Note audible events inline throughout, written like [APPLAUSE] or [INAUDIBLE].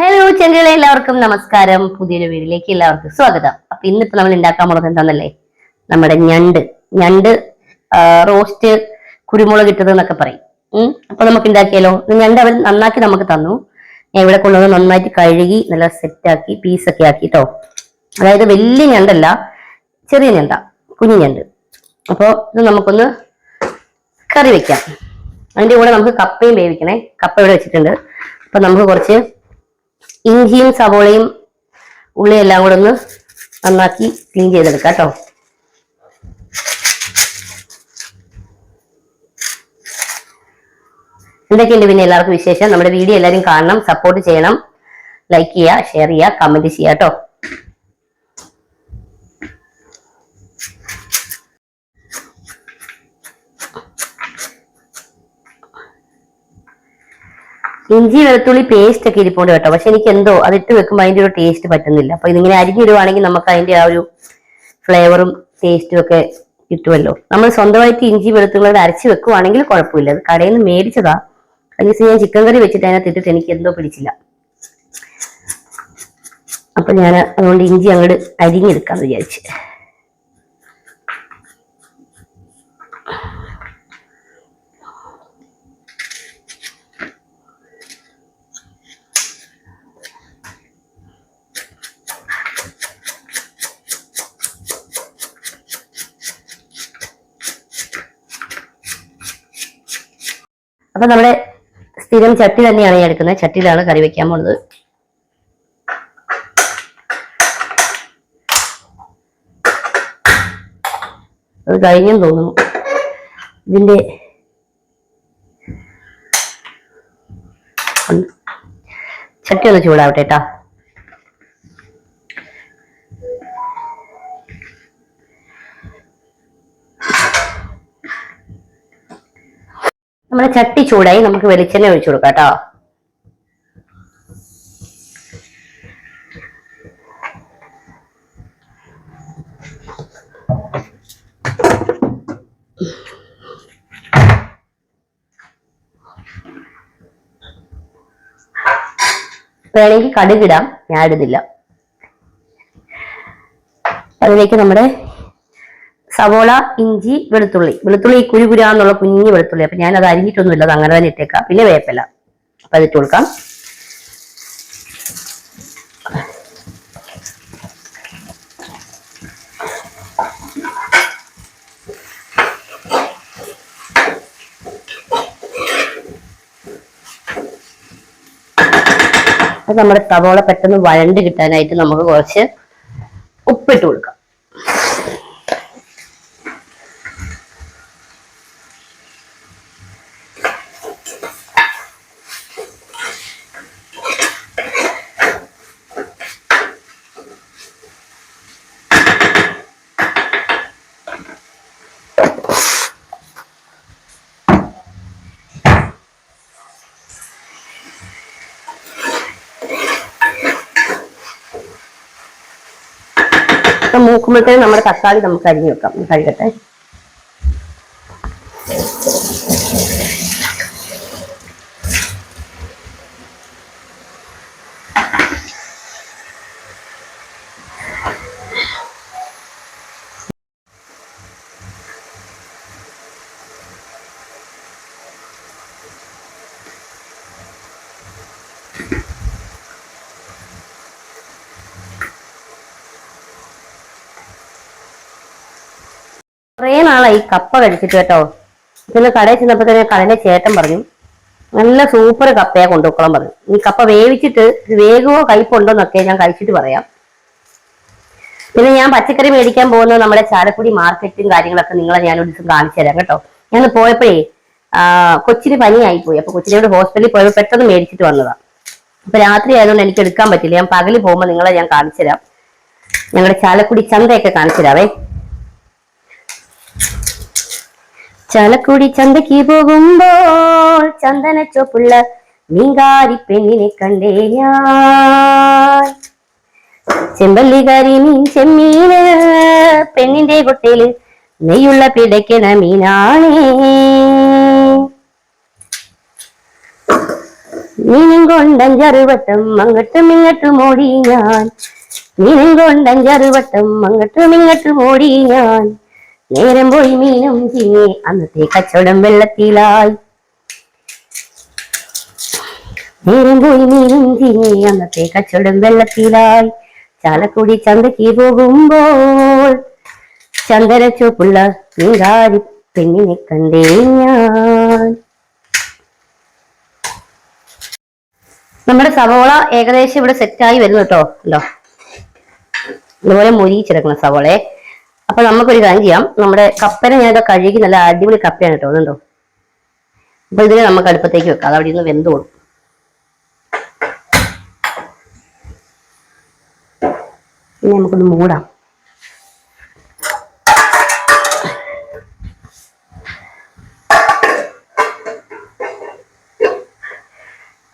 Hello ചെങ്കളെ എല്ലാവർക്കും നമസ്കാരം. പുതിയൊരു വീട്ടിലേക്ക് എല്ലാവർക്കും സ്വാഗതം. അപ്പൊ ഇന്നിപ്പോ നമ്മൾ ഉണ്ടാക്കാൻ പോകുന്നത് എന്താണെന്നല്ലേ? നമ്മുടെ ഞണ്ട്. ഞണ്ട് റോസ്റ്റ് കുരുമുളക് ഇട്ടത് എന്നൊക്കെ പറയും. അപ്പൊ നമുക്ക് ഉണ്ടാക്കിയാലോ? ഞണ്ട് അവർ നന്നാക്കി നമുക്ക് തന്നു. ഞാൻ ഇവിടെ കൊണ്ടുവന്ന് നന്നായിട്ട് കഴുകി നല്ല സെറ്റ് സെറ്റാക്കി പീസൊക്കെ ആക്കി കേട്ടോ അതായത് വലിയ ഞണ്ടല്ല ചെറിയ ഞണ്ട കുഞ്ഞു ഞണ്ട്. അപ്പോൾ ഇത് നമുക്കൊന്ന് കറി വെക്കാം. അതിന്റെ കൂടെ നമുക്ക് കപ്പയും വേവിക്കണേ. കപ്പ ഇവിടെ വെച്ചിട്ടുണ്ട്. അപ്പൊ നമുക്ക് കുറച്ച് ഇഞ്ചിയും സവോളയും ഉള്ളിയും എല്ലാം കൂടെ ഒന്ന് നന്നാക്കി ക്ലീൻ ചെയ്തെടുക്കാം കേട്ടോ. എന്തൊക്കെയുണ്ട് പിന്നെ എല്ലാവർക്കും വിശേഷം? നമ്മുടെ വീഡിയോ എല്ലാവരും കാണണം സപ്പോർട്ട് ചെയ്യണം. ലൈക്ക് ചെയ്യുക ഷെയർ ചെയ്യുക കമന്റ് ചെയ്യുക കേട്ടോ. ഇഞ്ചി വെളുത്തുള്ളി പേസ്റ്റ് ഒക്കെ ഇരിപ്പുണ്ട് കേട്ടോ. പക്ഷെ എനിക്ക് എന്തോ അതിട്ട് വെക്കുമ്പോൾ അതിന്റെ ഒരു ടേസ്റ്റ് പറ്റുന്നില്ല. അപ്പൊ ഇതിങ്ങനെ അരിഞ്ഞിടുവാണെങ്കിൽ നമുക്ക് അതിന്റെ ആ ഒരു ഫ്ലേവറും ടേസ്റ്റും ഒക്കെ കിട്ടുമല്ലോ. നമ്മൾ സ്വന്തമായിട്ട് ഇഞ്ചി വെളുത്തുള്ളി അരച്ച് വെക്കുവാണെങ്കിൽ കുഴപ്പമില്ല. അത് കടയിൽ നിന്ന് മേടിച്ചതാ. അതിന് ഞാൻ ചിക്കൻ കറി വെച്ചിട്ട് അതിനകത്ത് ഇട്ടിട്ട് എനിക്ക് എന്തോ പിടിച്ചില്ല. അപ്പൊ ഞാൻ അതുകൊണ്ട് ഇഞ്ചി അങ്ങോട്ട് അരിഞ്ഞെടുക്കാന്ന് വിചാരിച്ച്. അപ്പൊ നമ്മുടെ സ്ഥിരം ചട്ടി തന്നെയാണ് ഞാൻ എടുക്കുന്നത്. ചട്ടിയിലാണ് കറി വെക്കാൻ പോണത്. അത് കഴിഞ്ഞെന്ന് തോന്നുന്നു. ഇതിന്റെ ചട്ടി ഒന്ന് ചൂടാവട്ടെ നമ്മുടെ ചട്ടി ചൂടായി നമുക്ക് വെളിച്ചെണ്ണ ഒഴിച്ചു കൊടുക്കാം കേട്ടോ. വേണമെങ്കിൽ കടുകിടാം ഞാൻ ഇടുന്നില്ല. അതിലേക്ക് നമ്മുടെ സവോള ഇഞ്ചി വെളുത്തുള്ളി. വെളുത്തുള്ളി കുരു കുരാന്നുള്ള കുഞ്ഞു വെളുത്തുള്ളി. അപ്പൊ ഞാൻ അത് അരിഞ്ഞിട്ടൊന്നുമില്ല. അത് അങ്ങനെ തന്നെ ഇട്ടേക്കാം. പിന്നെ വേപ്പില. അപ്പൊ അതിട്ട് കൊടുക്കാം. നമ്മുടെ സവോള പെട്ടെന്ന് വഴണ്ട് കിട്ടാനായിട്ട് നമുക്ക് കുറച്ച് ഉപ്പിട്ട് കൊടുക്കാം. അപ്പൊ മൂക്കുമ്പോഴത്തേനും നമ്മുടെ തക്കാളി നമുക്ക് അരിഞ്ഞു വെക്കാം. കഴുകട്ടെ കുറേ നാളായി ഈ കപ്പ കഴിച്ചിട്ട് കേട്ടോ. പിന്നെ കടയിൽ തന്നെ കടയിലെ ചേട്ടൻ പറഞ്ഞു നല്ല സൂപ്പർ കപ്പയാ കൊണ്ടുപോക്കളം പറഞ്ഞു. ഈ കപ്പ വേവിച്ചിട്ട് വേഗമോ കയ്പുണ്ടോ എന്നൊക്കെ ഞാൻ കഴിച്ചിട്ട് പറയാം. പിന്നെ ഞാൻ പച്ചക്കറി മേടിക്കാൻ പോകുന്നത് നമ്മുടെ ചാലക്കുടി മാർക്കറ്റും കാര്യങ്ങളൊക്കെ നിങ്ങളെ ഞാൻ ഒരു ദിവസം കാണിച്ചു തരാം കേട്ടോ. ഞാൻ പോയപ്പോഴേ കൊച്ചിന് പനിയായി പോയി. അപ്പൊ കൊച്ചിനോട് ഹോസ്പിറ്റലിൽ പോയപ്പോൾ പെട്ടെന്ന് മേടിച്ചിട്ട് വന്നതാണ് അപ്പൊ രാത്രി ആയതുകൊണ്ട് എനിക്ക് എടുക്കാൻ പറ്റില്ല. ഞാൻ പകൽ പോകുമ്പോൾ നിങ്ങളെ ഞാൻ കാണിച്ചു തരാം. ഞങ്ങളുടെ ചാലക്കുടി ചന്തയൊക്കെ കാണിച്ചു തരാവേ. ചാലക്കുടി ചന്തയ്ക്ക് പോകുമ്പോൾ ചന്ദന ചോപ്പുള്ള മീങ്കാരി പെണ്ണിനെ കണ്ടേ ഞാൻ. ചെമ്പല്ലികാരി മീൻ ചെമ്മീന് പെണ്ണിന്റെ കൊട്ടയിൽ നെയ്യുള്ള പിടയ്ക്കണ മീനാണേ. മീനും കൊണ്ടഞ്ചറുവട്ടം അങ്ങോട്ടും ഇങ്ങോട്ടും ഓടി ഞാൻ. മീനും കൊണ്ടഞ്ചറുവട്ടം അങ്ങോട്ടും ഇങ്ങോട്ടും ഓടി ഞാൻ. നേരം പോയി മീനും ചിങ്ങി അന്നത്തെ കച്ചവടം വെള്ളത്തിലായി. നേരം പോയി മീനും ചിങ്ങി അന്നത്തെ കച്ചവടം വെള്ളത്തിലായി. ചാലക്കുടി ചന്തയ്ക്ക് പോകുമ്പോൾ ചന്ദന ചുവപ്പുള്ള നീങ്കാരി പെണ്ണിനെ കണ്ടേ ഞാൻ. നമ്മുടെ സവോള ഏകദേശം ഇവിടെ സെറ്റായി വരുന്നു കേട്ടോ. അല്ലോ ഇതുപോലെ മൊരിച്ചിടക്കണം സവോളയെ. അപ്പൊ നമുക്കൊരു കാര്യം ചെയ്യാം. നമ്മുടെ കപ്പനെ ഞാൻ കഴുകി നല്ല അടിപൊളി കപ്പയാണ് കേട്ടോ. അതുണ്ടോ അപ്പൊ ഇതിനെ നമുക്ക് അടുപ്പത്തേക്ക് വെക്കാം. അത് അവിടെ നിന്ന് വെന്തോളും ഇനി നമുക്കൊന്ന് മൂടാം.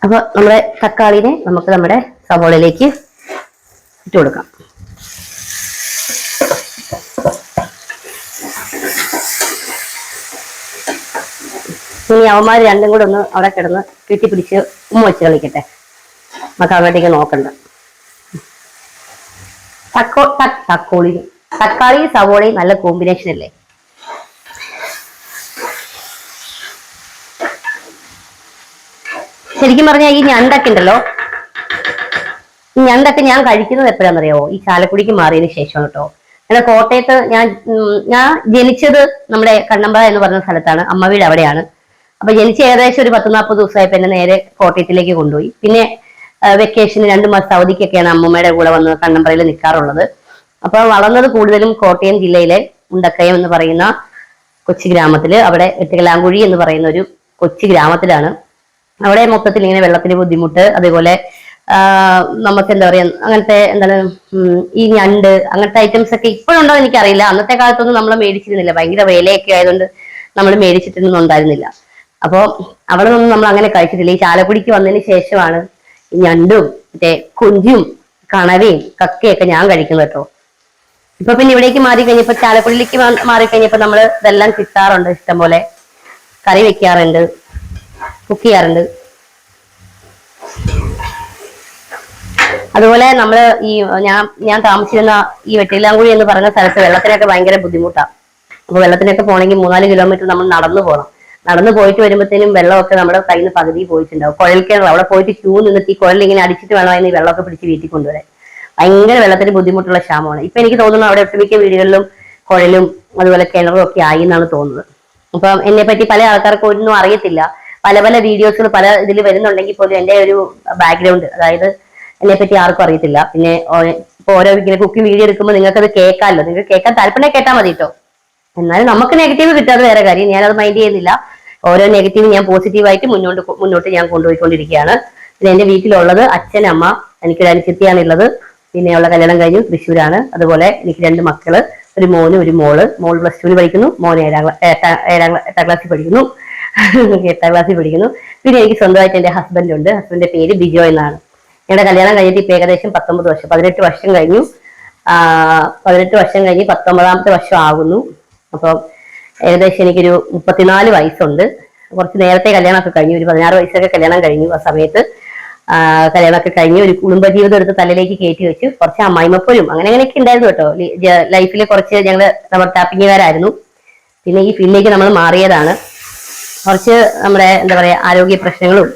അപ്പൊ നമ്മുടെ തക്കാളിനെ നമുക്ക് നമ്മുടെ സവോളയിലേക്ക് ഇട്ട് കൊടുക്കാം. ഇനി അവന്മാർ രണ്ടും കൂടെ ഒന്ന് അവിടെ കിടന്ന് കെട്ടിപ്പിടിച്ച് ഉമ്മ വെച്ച് കളിക്കട്ടെ. നമുക്ക് അങ്ങോട്ടേക്ക് നോക്കണ്ട. തക്കോ തക്കോളി. തക്കാളി സവോളയും നല്ല കോമ്പിനേഷൻ അല്ലേ? ശരിക്കും പറഞ്ഞാൽ ഈ ഞണ്ടൊക്കെ ഉണ്ടല്ലോ? ഈ ഞണ്ടൊക്കെ ഞാൻ കഴിക്കുന്നത് എപ്പോഴാണെന്നറിയാവോ ഈ ചാലക്കുടിക്ക് മാറിയതിന് ശേഷം കേട്ടോ. അല്ല കോട്ടയത്ത് ഞാൻ ഞാൻ ജനിച്ചത് നമ്മുടെ കണ്ണമ്പ എന്ന് പറഞ്ഞ സ്ഥലത്താണ്. അമ്മ വീട് അവിടെയാണ്. അപ്പൊ ജനിച്ച് ഏകദേശം ഒരു പത്ത് നാൽപ്പത് ദിവസമായപ്പോ എന്നെ നേരെ കോട്ടയത്തിലേക്ക് കൊണ്ടുപോയി. പിന്നെ വെക്കേഷന് രണ്ട് മാസം അവധിക്കൊക്കെയാണ് അമ്മൂമ്മയുടെ കൂടെ വന്ന് കണ്ണമ്പറയിൽ നിൽക്കാറുള്ളത് അപ്പൊ വളർന്നത് കൂടുതലും കോട്ടയം ജില്ലയിലെ ഉണ്ടക്കയം എന്ന് പറയുന്ന കൊച്ചു ഗ്രാമത്തിൽ അവിടെ എട്ടുകലാങ്കുഴി എന്ന് പറയുന്ന ഒരു കൊച്ചു ഗ്രാമത്തിലാണ്. അവിടെ മൊത്തത്തിൽ ഇങ്ങനെ വെള്ളത്തിന് ബുദ്ധിമുട്ട് അതേപോലെ നമുക്ക് എന്താ പറയാ അങ്ങനത്തെ എന്താണ് ഈ ഞണ്ട് അങ്ങനത്തെ ഐറ്റംസ് ഒക്കെ ഇപ്പോഴുണ്ടോ എനിക്കറിയില്ല. അന്നത്തെ കാലത്തൊന്നും നമ്മൾ മേടിച്ചിരുന്നില്ല. ഭയങ്കര വിലയൊക്കെ ആയതുകൊണ്ട് നമ്മൾ മേടിച്ചിട്ടൊന്നും ഉണ്ടായിരുന്നില്ല. അപ്പോൾ അവിടെ നിന്നും നമ്മൾ അങ്ങനെ കഴിച്ചിട്ടില്ല. ഈ ചാലക്കുടിക്ക് വന്നതിന് ശേഷമാണ് ഞണ്ടും മറ്റേ കുഞ്ചും കണവയും കക്കയൊക്കെ ഞാൻ കഴിക്കുന്നത് കേട്ടോ. ഇപ്പൊ പിന്നെ ഇവിടേക്ക് മാറി കഴിഞ്ഞപ്പോ ചാലക്കുടിയിലേക്ക് മാറി മാറിക്കഴിഞ്ഞപ്പോ നമ്മൾ ഇതെല്ലാം കിട്ടാറുണ്ട് ഇഷ്ടം പോലെ കറി വെക്കാറുണ്ട് കുക്ക് ചെയ്യാറുണ്ട്. അതുപോലെ നമ്മൾ ഈ ഞാൻ ഞാൻ താമസിച്ചിരുന്ന ഈ വെട്ടിലാങ്കുഴി എന്ന് പറയുന്ന സ്ഥലത്ത് വെള്ളത്തിനൊക്കെ ഭയങ്കര ബുദ്ധിമുട്ടാണ് അപ്പൊ വെള്ളത്തിനൊക്കെ പോകണമെങ്കിൽ മൂന്നാൽ കിലോമീറ്റർ നമ്മൾ നടന്നു പോകണം നടന്നു പോയിട്ട് വരുമ്പോഴത്തേനും വെള്ളമൊക്കെ നമ്മുടെ കയ്യിൽ നിന്ന് പകുതി പോയിട്ടുണ്ടാവും. കുഴൽ കിണർ അവിടെ പോയിട്ട് ക്യൂ ഈ കുഴൽ ഇങ്ങനെ അടിച്ചിട്ട് വേണമായിരുന്നു ഈ വെള്ളമൊക്കെ പിടിച്ച് വീട്ടിൽ കൊണ്ടുവരാൻ. ഭയങ്കര വെള്ളത്തിന് ബുദ്ധിമുട്ടുള്ള ക്ഷാമമാണ്. ഇപ്പൊ എനിക്ക് തോന്നുന്നു അവിടെ ഒട്ടുമിക്ക വീടുകളിലും കുഴലും അതുപോലെ കിണറും ഒക്കെ ആയി എന്നാണ് തോന്നുന്നത്. അപ്പം എന്നെ പറ്റി പല ആൾക്കാർക്കും ഒന്നും അറിയത്തില്ല. പല പല വീഡിയോസുകൾ പല ഇതിൽ വരുന്നുണ്ടെങ്കിൽ പോലും എന്റെ ഒരു ബാക്ക്ഗ്രൗണ്ട് അതായത് എന്നെ പറ്റി ആർക്കും അറിയത്തില്ല. പിന്നെ ഇപ്പൊ ഓരോ ഇങ്ങനെ കുക്കിംഗ് വീഡിയോ എടുക്കുമ്പോൾ നിങ്ങൾക്ക് അത് കേൾക്കാമല്ലോ. നിങ്ങൾക്ക് കേൾക്കാൻ താല്പര്യം കേട്ടാൽ മതി കേട്ടോ എന്നാലും നമുക്ക് നെഗറ്റീവ് കിട്ടാതെ വേറെ കാര്യം. ഞാനത് മൈൻഡ് ചെയ്യുന്നില്ല. ഓരോ നെഗറ്റീവ് ഞാൻ പോസിറ്റീവായിട്ട് മുന്നോട്ട് മുന്നോട്ട് ഞാൻ കൊണ്ടുപോയിക്കൊണ്ടിരിക്കുകയാണ്. പിന്നെ എന്റെ വീട്ടിലുള്ളത് അച്ഛൻ അമ്മ എനിക്കൊരു ഉള്ളത് പിന്നെ ഉള്ള കല്യാണം കഴിഞ്ഞു. തൃശ്ശൂരാണ്. അതുപോലെ എനിക്ക് രണ്ട് മക്കൾ ഒരു മോന് ഒരു മോൾ. മോൾ പ്ലസ് ടുവിൽ പഠിക്കുന്നു. മോൻ ഏഴാം ഏഴാം എട്ടാം ക്ലാസ്സിൽ പഠിക്കുന്നു. [LAUGHS] എട്ടാം ക്ലാസ്സിൽ പഠിക്കുന്നു. പിന്നെ എനിക്ക് സ്വന്തമായിട്ട് എന്റെ ഹസ്ബൻഡ് ഉണ്ട്. ഹസ്ബൻഡിന്റെ പേര് ബിജോ എന്നാണ്. ഞങ്ങളുടെ കല്യാണം കഴിഞ്ഞിട്ട് ഇപ്പൊ ഏകദേശം പത്തൊമ്പത് വർഷം പതിനെട്ട് വർഷം കഴിഞ്ഞു. പതിനെട്ട് വർഷം കഴിഞ്ഞ് പത്തൊമ്പതാമത്തെ വർഷം ആകുന്നു. അപ്പം ഏകദേശം എനിക്കൊരു മുപ്പത്തിനാല് വയസ്സുണ്ട്. കുറച്ച് നേരത്തെ കല്യാണമൊക്കെ കഴിഞ്ഞു ഒരു പതിനാറ് വയസ്സൊക്കെ കല്യാണം കഴിഞ്ഞു ആ സമയത്ത് കല്യാണമൊക്കെ കഴിഞ്ഞ് ഒരു കുടുംബജീവിതം എടുത്ത് തലയിലേക്ക് കയറ്റി വെച്ച് കുറച്ച് അമ്മായിമപ്പോലും അങ്ങനെ അങ്ങനെയൊക്കെ ഉണ്ടായിരുന്നു കേട്ടോ. ലൈഫിൽ കുറച്ച് ഞങ്ങൾ റബ്ബർ ടാപ്പിങ്ങുകാരായിരുന്നു. പിന്നെ ഈ ഫീൽഡിലേക്ക് നമ്മൾ മാറിയതാണ്. കുറച്ച് നമ്മുടെ എന്താ പറയാ ആരോഗ്യ പ്രശ്നങ്ങളും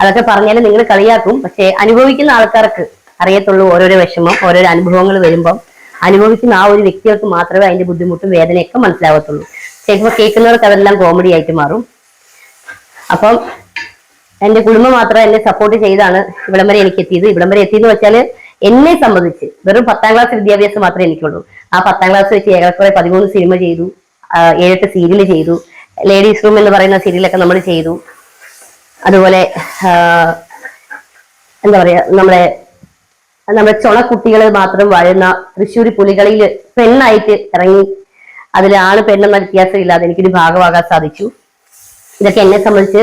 അതൊക്കെ പറഞ്ഞാലും നിങ്ങൾ കളിയാക്കും. പക്ഷെ അനുഭവിക്കുന്ന ആൾക്കാർക്ക് അറിയത്തുള്ളൂ ഓരോരോ വിഷമം ഓരോരോ അനുഭവങ്ങൾ വരുമ്പം. അനുഭവിക്കുന്ന ആ ഒരു വ്യക്തികൾക്ക് മാത്രമേ അതിന്റെ ബുദ്ധിമുട്ടും വേദനയൊക്കെ മനസ്സിലാവത്തുള്ളൂ. ചിലപ്പോൾ കേൾക്കുന്നവർക്ക് അതെല്ലാം കോമഡി ആയിട്ട് മാറും. അപ്പം എന്റെ കുടുംബം മാത്രം എന്നെ സപ്പോർട്ട് ചെയ്താണ് ഇവിടം വരെ എനിക്ക് എത്തിയത് ഇവിടം വരെ എത്തിയെന്ന് വെച്ചാൽ എന്നെ സംബന്ധിച്ച് വെറും പത്താം ക്ലാസ് വിദ്യാഭ്യാസം മാത്രമേ എനിക്കുള്ളൂ. ആ പത്താം ക്ലാസ് വെച്ച് ഏറെക്കുറെ പതിമൂന്ന് സിനിമ ചെയ്തു. ഏഴെട്ട് സീരിയൽ ചെയ്തു. ലേഡീസ് റൂം എന്ന് പറയുന്ന സീരിയലൊക്കെ നമ്മൾ ചെയ്തു. അതുപോലെ എന്താ പറയാ നമ്മളെ നമ്മുടെ ചുണക്കുട്ടികൾ മാത്രം വാഴുന്ന തൃശ്ശൂർ പുലികളിയിൽ പെണ്ണായിട്ട് ഇറങ്ങി അതിൽ ആണ് പെണ്ണെന്ന വ്യത്യാസം ഇല്ലാതെ എനിക്കൊരു ഭാഗമാകാൻ സാധിച്ചു. ഇതൊക്കെ എന്നെ സംബന്ധിച്ച്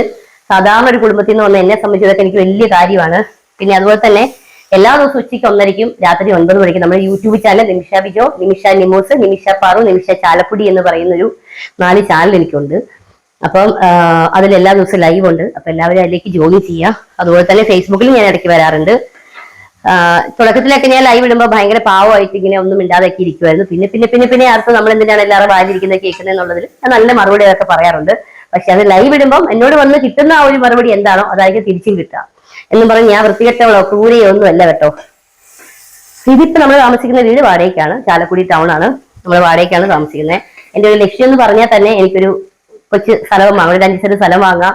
സാധാരണ ഒരു കുടുംബത്തിൽ നിന്ന് വന്ന എന്നെ സംബന്ധിച്ച് ഇതൊക്കെ എനിക്ക് വലിയ കാര്യമാണ്. പിന്നെ അതുപോലെ തന്നെ എല്ലാ ദിവസവും ഉച്ചയ്ക്ക് ഒന്നരയ്ക്കും രാത്രി ഒൻപത് മണിക്ക് നമ്മുടെ യൂട്യൂബ് ചാനൽ നിമിഷ ബിജോ നിമിഷ നിമോസ് നിമിഷ പാറു നിമിഷ ചാലക്കുടി എന്ന് പറയുന്ന ഒരു നാല് ചാനൽ എനിക്കുണ്ട്. അപ്പം അതിലെല്ലാ എല്ലാ ദിവസവും ലൈവ് ഉണ്ട്. അപ്പൊ എല്ലാവരും അതിലേക്ക് ജോയിൻ ചെയ്യുക. അതുപോലെ തന്നെ ഫേസ്ബുക്കിൽ ഞാൻ ഇടയ്ക്ക് വരാറുണ്ട്. തുടക്കത്തിലൊക്കെ ഞാൻ ലൈവ് ഇടുമ്പോൾ ഭയങ്കര പാവമായിട്ട് ഇങ്ങനെ ഒന്നും ഇല്ലാതാക്കി ഇരിക്കുമായിരുന്നു പിന്നെ പിന്നെ പിന്നെ പിന്നെ അടുത്ത് നമ്മൾ എന്തിനാണ് എല്ലാവരും വായിച്ചിരിക്കുന്നത് കേൾക്കുന്നത് എന്നുള്ളതിൽ ഞാൻ നല്ല മറുപടി അതൊക്കെ പറയാറുണ്ട്. പക്ഷെ അത് ലൈവ് ഇടുമ്പോൾ എന്നോട് വന്ന് കിട്ടുന്ന ആ ഒരു മറുപടി എന്താണോ അതായിരിക്കും തിരിച്ചും കിട്ടുക. എന്നും പറഞ്ഞ് ഞാൻ വൃത്തികെട്ടവളോ ക്രൂരയോ ഒന്നും അല്ല കേട്ടോ. ഇതിപ്പോ നമ്മൾ താമസിക്കുന്ന വീട് വാടകയ്ക്കാണ്. ചാലക്കുടി ടൗൺ ആണ്. നമ്മൾ വാടകയ്ക്കാണ് താമസിക്കുന്നത്. എന്റെ ഒരു ലക്ഷ്യം എന്ന് പറഞ്ഞാൽ തന്നെ എനിക്കൊരു കൊച്ചു സ്ഥലം വാങ്ങാം. ഒരു അഞ്ച് സെന്റ് സ്ഥലം വാങ്ങാം.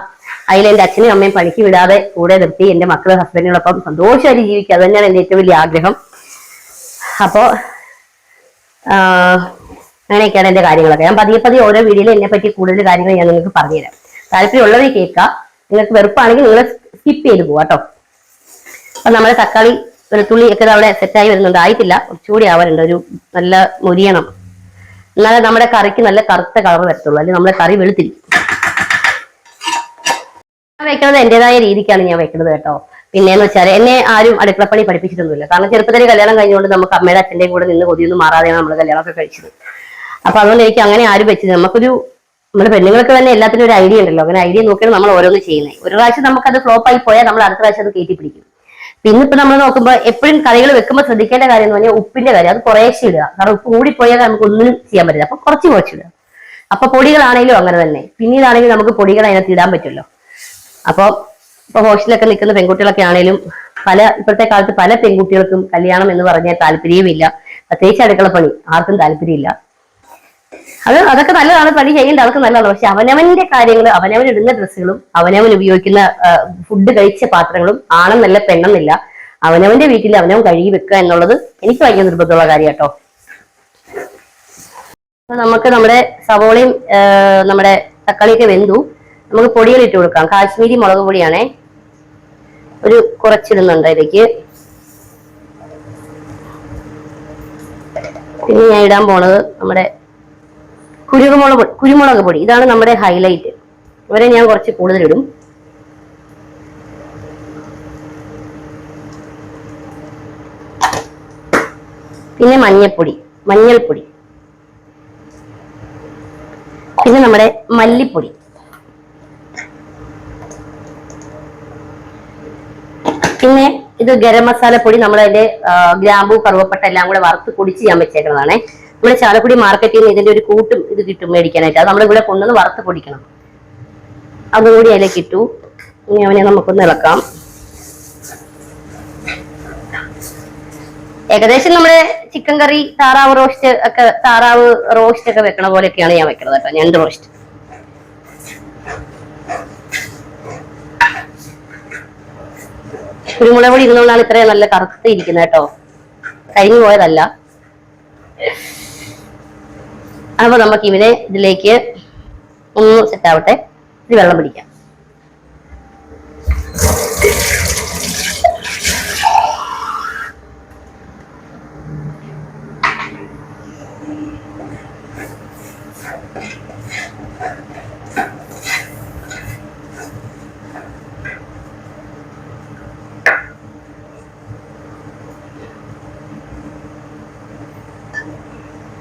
അതിൽ എന്റെ അച്ഛനും അമ്മയും പണിക്ക് വിടാതെ കൂടെ നിർത്തി എന്റെ മക്കളും ഹസ്ബൻഡിനോടൊപ്പം സന്തോഷമായിട്ട് ജീവിക്കുക. അത് തന്നെയാണ് എന്റെ ഏറ്റവും വലിയ ആഗ്രഹം. അപ്പോ അങ്ങനെയൊക്കെയാണ് എന്റെ കാര്യങ്ങളൊക്കെ. ഞാൻ പതിയെ പതിയെ ഓരോ വീഡിയോയിൽ എന്നെ പറ്റി കൂടുതൽ കാര്യങ്ങൾ ഞാൻ നിങ്ങൾക്ക് പറഞ്ഞുതരാം. താല്പര്യമുള്ളവർ കേൾക്കാം. നിങ്ങൾക്ക് വെറുപ്പാണെങ്കിൽ നിങ്ങൾ സ്കിപ്പ് ചെയ്ത് പോവാ കേട്ടോ അപ്പൊ നമ്മുടെ തക്കാളി വെളുത്തുള്ളി ഒക്കെ അവിടെ സെറ്റായി വരുന്നുണ്ട്. ആയിട്ടില്ല. കുറച്ചുകൂടി ആവാനുണ്ട്. ഒരു നല്ല മുരിയണം. എന്നാലേ നമ്മുടെ കറിക്ക് നല്ല കറുത്ത കളർ വരത്തുള്ളൂ. അല്ലെങ്കിൽ നമ്മുടെ കറി വെളുത്തിരിക്കും ഞാൻ വെക്കുന്നത് എന്റേതായ രീതിക്കാണ് ഞാൻ വെക്കുന്നത് കേട്ടോ. പിന്നെന്ന് വെച്ചാൽ എന്നെ ആരും അടുക്കളപ്പണി പഠിപ്പിച്ചിട്ടൊന്നുമില്ല. കാരണം ചെറുപ്പത്തിൽ കല്യാണം കഴിഞ്ഞുകൊണ്ട് നമുക്ക് അമ്മയുടെ അച്ഛന്റെയും കൂടെ നിന്ന് കൊതിയൊന്നും മാറാതെയാണ് നമ്മൾ കല്യാണമൊക്കെ കഴിച്ചത്. അപ്പൊ അതുകൊണ്ട് എനിക്ക് അങ്ങനെ ആരും വെച്ചത് നമുക്കൊരു നമ്മുടെ പെണ്ണുങ്ങൾക്ക് തന്നെ എല്ലാത്തിനും ഒരു ഐഡിയ ഉണ്ടല്ലോ. അങ്ങനെ ഐഡിയ നോക്കിയാണ് നമ്മൾ ഓരോന്ന് ചെയ്യുന്നത്. ഒരു പ്രാവശ്യം നമുക്കത് ഫ്ലോപ്പ് ആയി പോയാൽ നമ്മൾ അടുത്ത പ്രാവശ്യം അത് കയറ്റി പിടിക്കും. പിന്നെ ഇപ്പൊ നമ്മൾ നോക്കുമ്പോൾ എപ്പോഴും കറികൾ വെക്കുമ്പോൾ ശ്രദ്ധിക്കേണ്ട കാര്യം എന്ന് പറഞ്ഞാൽ ഉപ്പിന്റെ കാര്യം. അത് കുറേശ്ശെ ഇടുക. കാരണം ഉപ്പ് കൂടിപ്പോയാൽ നമുക്ക് ഒന്നും ചെയ്യാൻ പറ്റില്ല. അപ്പൊ കുറച്ച് കുറച്ചിടുക അപ്പൊ പൊടികളാണെങ്കിലും അങ്ങനെ തന്നെ. പിന്നീടാണെങ്കിൽ നമുക്ക് പൊടികൾ അതിനകത്ത് ഇടാൻ പറ്റുമല്ലോ. അപ്പൊ ഇപ്പൊ ഹോസ്റ്റലിലൊക്കെ നിൽക്കുന്ന പെൺകുട്ടികളൊക്കെ ആണെങ്കിലും പല ഇപ്പോഴത്തെ കാലത്ത് പല പെൺകുട്ടികൾക്കും കല്യാണം എന്ന് പറഞ്ഞാൽ താല്പര്യമില്ല പ്രത്യേകിച്ച് അടുക്കളപ്പണി ആർക്കും താല്പര്യമില്ല. അത് അതൊക്കെ നല്ലതാണ് പണി ചെയ്യേണ്ട അതൊക്കെ നല്ലതാണ്. പക്ഷെ അവനവന്റെ കാര്യങ്ങൾ അവനവൻ ഇടുന്ന ഡ്രസ്സുകളും അവനവൻ ഉപയോഗിക്കുന്ന ഫുഡ് കഴിച്ച പാത്രങ്ങളും ആണെന്നല്ല പെണ്ണെന്നില്ല. അവനവന്റെ വീട്ടിൽ അവനവൻ കഴുകി വെക്കുക എന്നുള്ളത് എനിക്ക് ഭയങ്കര നിർബന്ധമുള്ള കാര്യം കേട്ടോ നമുക്ക് നമ്മുടെ സവോളയും നമ്മുടെ തക്കാളിയൊക്കെ വെന്തു. നമുക്ക് പൊടികൾ ഇട്ട് കൊടുക്കാം. കാശ്മീരി മുളക് പൊടിയാണേ. ഒരു കുറച്ചിടുന്നുണ്ട് ഇതിലേക്ക് പിന്നെ ഞാൻ ഇടാൻ പോണത് നമ്മുടെ കുരുമുളക് കുരുമുളക് പൊടി. ഇതാണ് നമ്മുടെ ഹൈലൈറ്റ് ഇവരെ ഞാൻ കുറച്ച് കൂടുതൽ ഇടും പിന്നെ മഞ്ഞപ്പൊടി മഞ്ഞൾപ്പൊടി. പിന്നെ നമ്മുടെ മല്ലിപ്പൊടി. പിന്നെ ഇത് ഗരം മസാല പൊടി നമ്മളതിന്റെ ഗ്രാമ്പൂ കറുവപ്പട്ട എല്ലാം കൂടെ വറുത്ത് കുടിച്ച് ഞാൻ വെച്ചേക്കുന്നതാണേ. നമ്മുടെ ചാലക്കുടി മാർക്കറ്റിൽ നിന്ന് ഇതിന്റെ ഒരു കൂട്ടും ഇത് കിട്ടും മേടിക്കാനായിട്ട്. അത് നമ്മളിവിടെ കൊണ്ടുവന്ന് വറുത്ത് പൊടിക്കണം. അതുകൂടി അതിലേക്ക് ഇട്ടു. ഇനി അവനെ നമുക്കൊന്ന് ഇളക്കാം. ഏകദേശം നമ്മുടെ ചിക്കൻ കറി താറാവ് റോസ്റ്റ് ഒക്കെ താറാവ് റോസ്റ്റ് ഒക്കെ വെക്കണ പോലെയൊക്കെയാണ് ഞാൻ വെക്കുന്നത് കേട്ടോ. ഞണ്ട് റോസ്റ്റ് കുരുമുളക് പൊടി ഇരുന്നുകൊണ്ടാണ് ഇത്രയും നല്ല കറുത്ത് ഇരിക്കുന്നത് കേട്ടോ. കഴിഞ്ഞു പോയതല്ല. അപ്പൊ നമുക്ക് ഇവനെ ഇതിലേക്ക് ഒന്ന് സെറ്റ് ആവട്ടെ. ഇത് വെള്ളം പിടിക്കാം.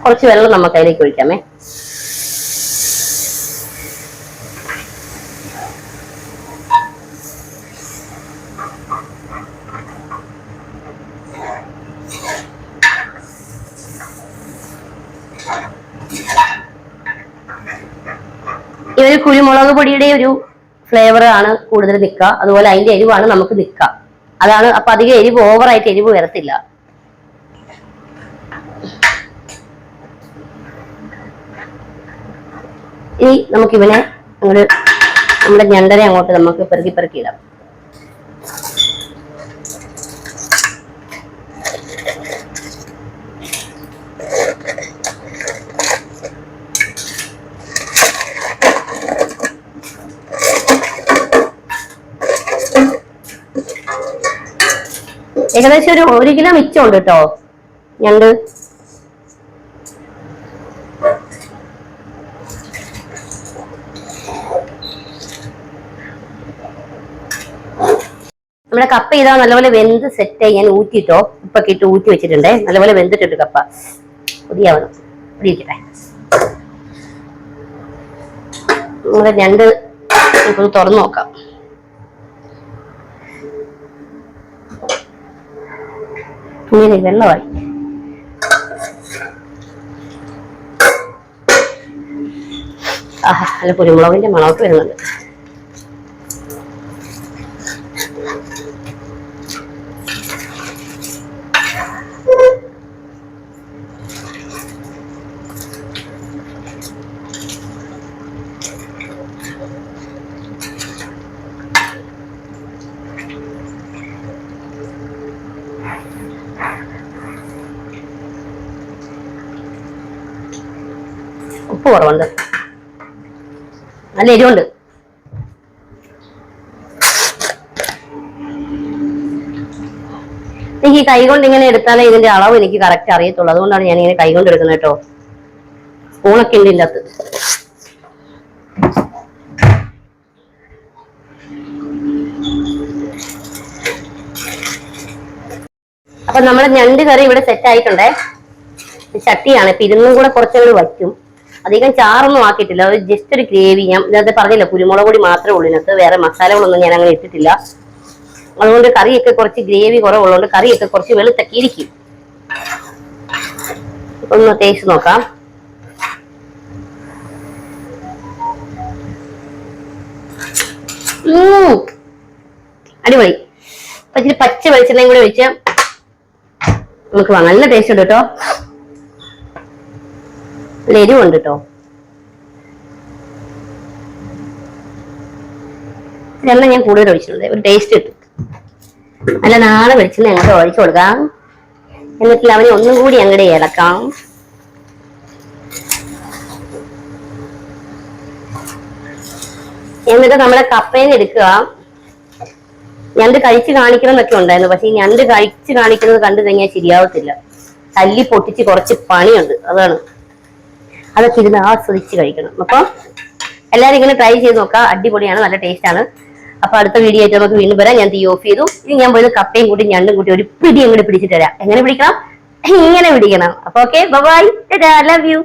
കുറച്ച് വെള്ളം നമുക്ക് അതിലേക്ക് ഒഴിക്കാമേ. ഒരു കുരുമുളക് പൊടിയുടെ ഒരു ഫ്ലേവർ ആണ് കൂടുതൽ നിൽക്കുക. അതുപോലെ അതിന്റെ എരിവാണ് നമുക്ക് നിൽക്കുക. അതാണ് അപ്പൊ അധികം എരിവ് ഓവറായിട്ട് എരിവ് വരത്തില്ല. ഇനി നമുക്ക് ഇവനെ അങ്ങോട്ട് നമ്മുടെ ഞണ്ടനെ അങ്ങോട്ട് നമുക്ക് പെറുക്കി പെറുക്കി ഇടാം. ഏകദേശം ഒരു ഒരു കിലോ മിച്ചമുണ്ട് കേട്ടോ. ഞണ്ട് നമ്മുടെ കപ്പ ഇതാ നല്ലപോലെ വെന്ത് സെറ്റ് ഞാൻ ഊറ്റിട്ടോ? ഉപ്പൊക്കെ ഇട്ട് ഊറ്റി വെച്ചിട്ടുണ്ടേ. നല്ലപോലെ വെന്തിട്ടുണ്ട് കപ്പ. പുതിയാവണം ഇരിക്കട്ടെ നമ്മുടെ രണ്ട് നമുക്കൊന്ന് തുറന്നു നോക്കാം. ഇങ്ങനെ വെള്ളമായി. ആഹാ നല്ല കുരുമുളകിന്റെ മണമൊക്കെ വരുന്നുണ്ട്. ഉപ്പ് കുറവുണ്ട്. നല്ല എരിവുണ്ട്. എനിക്ക് ഈ കൈ കൊണ്ട് ഇങ്ങനെ എടുത്താലേ ഇതിന്റെ അളവ് എനിക്ക് കറക്റ്റ് അറിയത്തുള്ളൂ. അതുകൊണ്ടാണ് ഞാൻ ഇങ്ങനെ കൈകൊണ്ട് എടുക്കുന്നത് കേട്ടോ. സ്പൂണൊക്കെ ഉണ്ട് ഇല്ലാത്ത അപ്പൊ നമ്മുടെ ഞണ്ട് കറി ഇവിടെ സെറ്റ് ആയിട്ടുണ്ടേ. ചട്ടിയാണ്. ഇപ്പൊ ഇരുന്നും കൂടെ കുറച്ചുകൂടി വയ്ക്കും അധികം ചാറൊന്നും ആക്കിയിട്ടില്ല. ജസ്റ്റ് ഒരു ഗ്രേവി. ഞാൻ ഇതിനകത്ത് പറഞ്ഞില്ല കുരുമുളക് പൊടി മാത്രമേ ഉള്ളൂ ഇതിനകത്ത്. വേറെ മസാലകളൊന്നും ഞാൻ അങ്ങനെ ഇട്ടിട്ടില്ല. അതുകൊണ്ട് കറിയൊക്കെ കുറച്ച് ഗ്രേവി കുറവുള്ളതുകൊണ്ട് കറിയൊക്കെ കുറച്ച് വെളുത്തൊക്കെ ഇരിക്കും. ഒന്ന് ടേസ്റ്റ് നോക്കാം. അടിപൊളി. അപ്പൊ പച്ച വെളിച്ചെണ്ണയും കൂടെ ഒഴിച്ച് നമുക്ക് വാങ്ങാം. നല്ല ടേസ്റ്റ് ഉണ്ട് കേട്ടോ. എരിവുണ്ട് കേട്ടോ. എണ്ണ ഞാൻ കൂടുതൽ ഒഴിച്ചിട്ടുണ്ട്. ഒരു ടേസ്റ്റ് കിട്ടും. നല്ല നാളെ വെളിച്ചെണ്ണ അങ്ങോട്ട് ഒഴിച്ചു കൊടുക്കാം. എന്നിട്ട് അവനെ ഒന്നും കൂടി അങ്ങോട്ട് ഇളക്കാം. എന്നിട്ട് നമ്മുടെ കപ്പയിൽ എടുക്കുക. ഞണ്ട് കഴിച്ച് കാണിക്കണം എന്നൊക്കെ ഉണ്ടായിരുന്നു. പക്ഷെ ഈ ഞണ്ട് കഴിച്ച് കാണിക്കുന്നത് കണ്ടു കഴിഞ്ഞാൽ ശരിയാവത്തില്ല. തല്ലി പൊട്ടിച്ച് കുറച്ച് പണിയുണ്ട്. അതാണ്. അതൊക്കെ ഇരുന്ന് ആസ്വദിച്ച് കഴിക്കണം. അപ്പൊ എല്ലാരും ഇങ്ങനെ ട്രൈ ചെയ്ത് നോക്കാം അടിപൊളിയാണ്. നല്ല ടേസ്റ്റ് ആണ്. അപ്പൊ അടുത്ത വീഡിയോ ആയിട്ട് നമുക്ക് വീണ്ടും വരാം. ഞാൻ തീ ഓഫ് ചെയ്തു. ഇനി ഞാൻ പോയത് കപ്പയും കൂട്ടി ഞണ്ടും കൂട്ടി ഒരു പിടി അങ്ങോട്ട് പിടിച്ചിട്ട് വരാം എങ്ങനെ പിടിക്കണം? ഇങ്ങനെ പിടിക്കണം. അപ്പൊ ഓക്കെ ബൈ ലവ് യു